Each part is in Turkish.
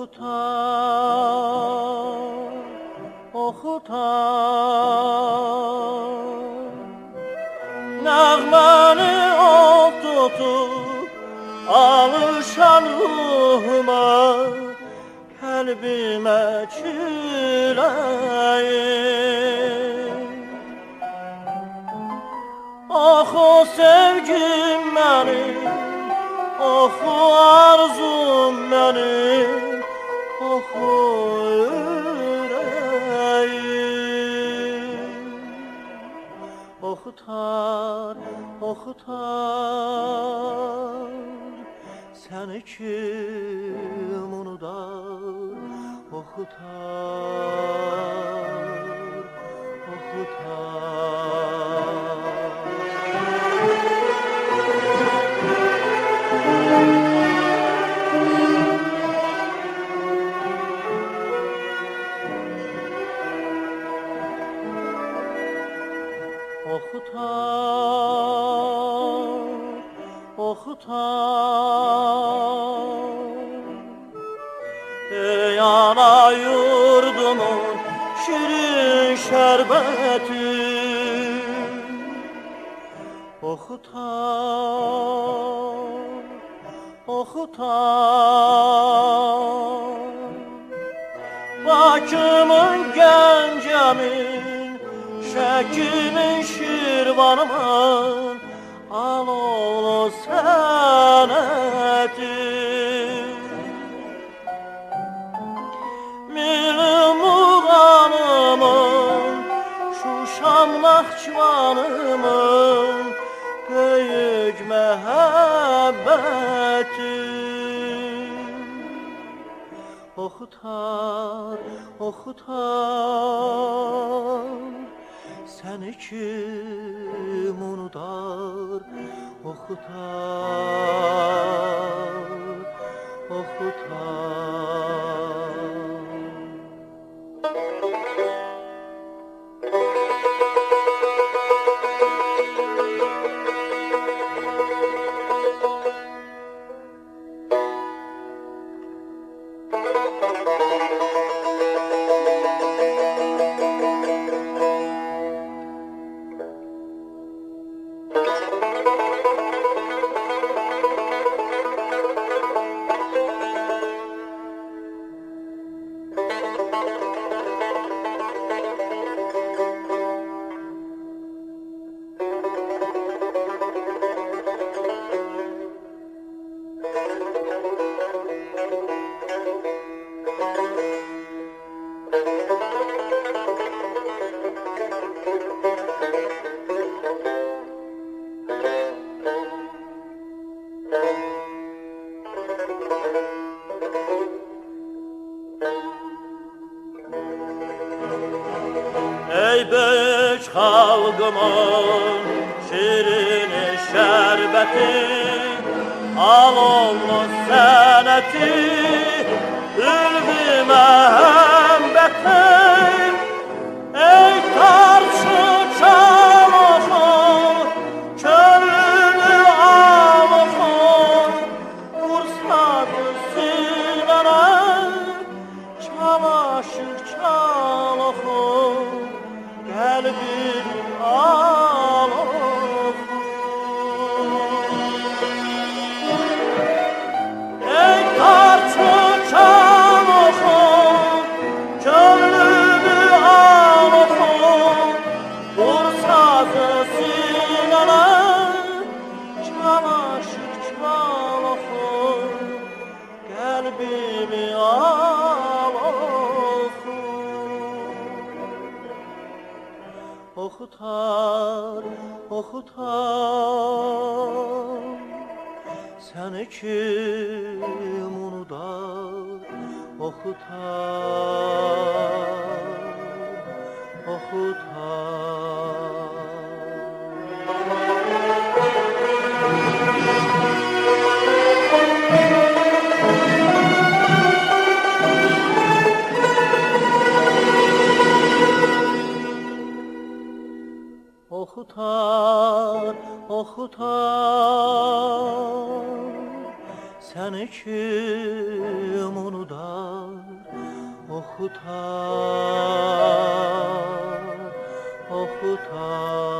Okutar, okutar Nəğməni ol tutub Alışan ruhuma Qəlbimə çiləyin Oxu sevgim mənim Oxu arzum mənim Oxu ürəyim Oxutar, oxutar Səni kim unudar Oxutar, Okutar, okutar Bakımın Gəncəmin Şəkimin Şirvanımın Alolu sənəti Milim muğanımın Şuşam Naxçıvanımın Oxutar, oxutar Səni kim unudar? Oxutar, oxutar halkımın şirin şerbeti. Al onu seneti ülvi mehembetim okutar.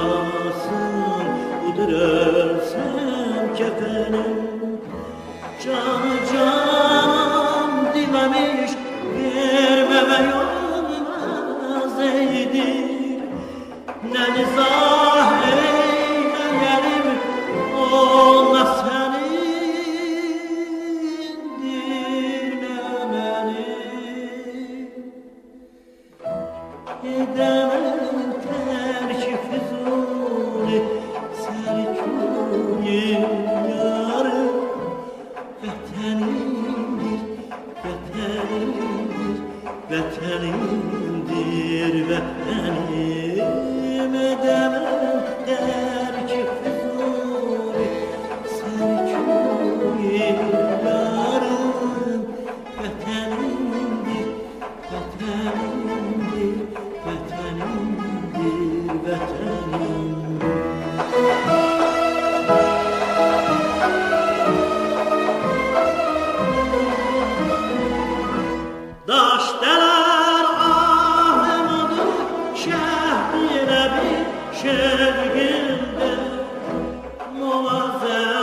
örsem kefenim. Can the